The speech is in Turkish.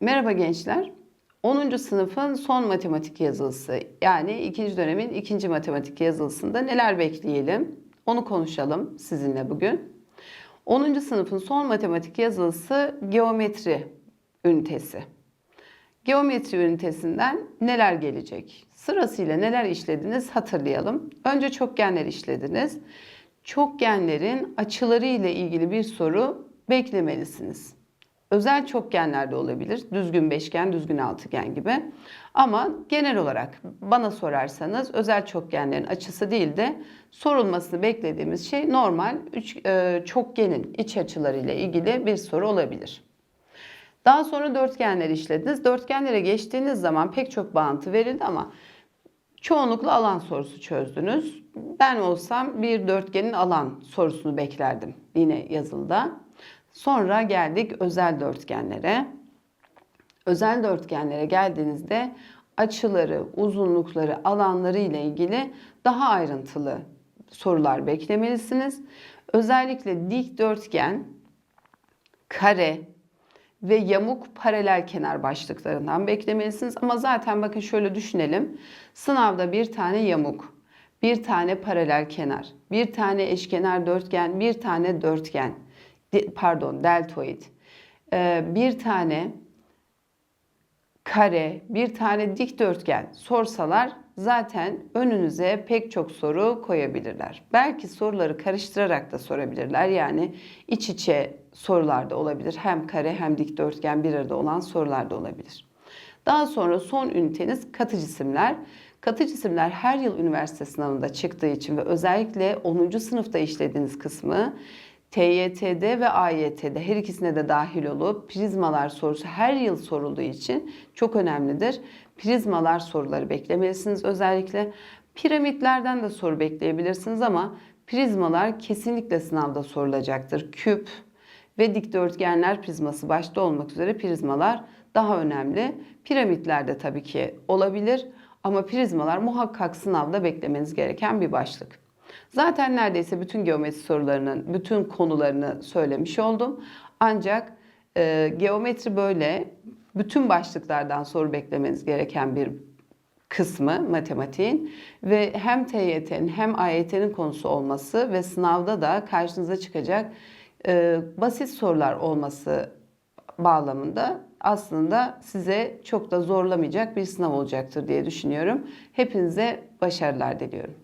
Merhaba gençler. 10. sınıfın son matematik yazılısı yani ikinci dönemin ikinci matematik yazılısında neler bekleyelim onu konuşalım sizinle bugün. 10. sınıfın son matematik yazılısı geometri ünitesi. Geometri ünitesinden neler gelecek? Sırasıyla neler işlediniz hatırlayalım. Önce çokgenler işlediniz. Çokgenlerin açıları ile ilgili bir soru beklemelisiniz. Özel çokgenler de olabilir. Düzgün beşgen, düzgün altıgen gibi. Ama genel olarak bana sorarsanız özel çokgenlerin açısı değil de sorulmasını beklediğimiz şey normal üç, e, çokgenin iç açılarıyla ilgili bir soru olabilir. Daha sonra dörtgenler işlediniz. Dörtgenlere geçtiğiniz zaman pek çok bağıntı verildi ama çoğunlukla alan sorusu çözdünüz. Ben olsam bir dörtgenin alan sorusunu beklerdim yine yazılıda. Sonra geldik özel dörtgenlere. Özel dörtgenlere geldiğinizde açıları, uzunlukları, alanları ile ilgili daha ayrıntılı sorular beklemelisiniz. Özellikle dikdörtgen, kare ve yamuk paralel kenar başlıklarından beklemelisiniz. Ama zaten bakın şöyle düşünelim. Sınavda bir tane yamuk, bir tane paralel kenar, bir tane eşkenar dörtgen, bir tane dörtgen, pardon deltoid, ee, bir tane kare, bir tane dikdörtgen sorsalar zaten önünüze pek çok soru koyabilirler. Belki soruları karıştırarak da sorabilirler. Yani iç içe sorular da olabilir. Hem kare hem dikdörtgen bir arada olan sorular da olabilir. Daha sonra son üniteniz katı cisimler. Katı cisimler her yıl üniversite sınavında çıktığı için ve özellikle 10. sınıfta işlediğiniz kısmı TYT'de ve AYT'de her ikisine de dahil olup prizmalar sorusu her yıl sorulduğu için çok önemlidir. Prizmalar soruları beklemelisiniz özellikle. Piramitlerden de soru bekleyebilirsiniz ama prizmalar kesinlikle sınavda sorulacaktır. Küp ve dikdörtgenler prizması başta olmak üzere prizmalar daha önemli. Piramitler de tabii ki olabilir ama prizmalar muhakkak sınavda beklemeniz gereken bir başlık. Zaten neredeyse bütün geometri sorularının bütün konularını söylemiş oldum. Ancak e, geometri böyle bütün başlıklardan soru beklemeniz gereken bir kısmı matematiğin ve hem TYT'nin hem AYT'nin konusu olması ve sınavda da karşınıza çıkacak e, basit sorular olması bağlamında aslında size çok da zorlamayacak bir sınav olacaktır diye düşünüyorum. Hepinize başarılar diliyorum.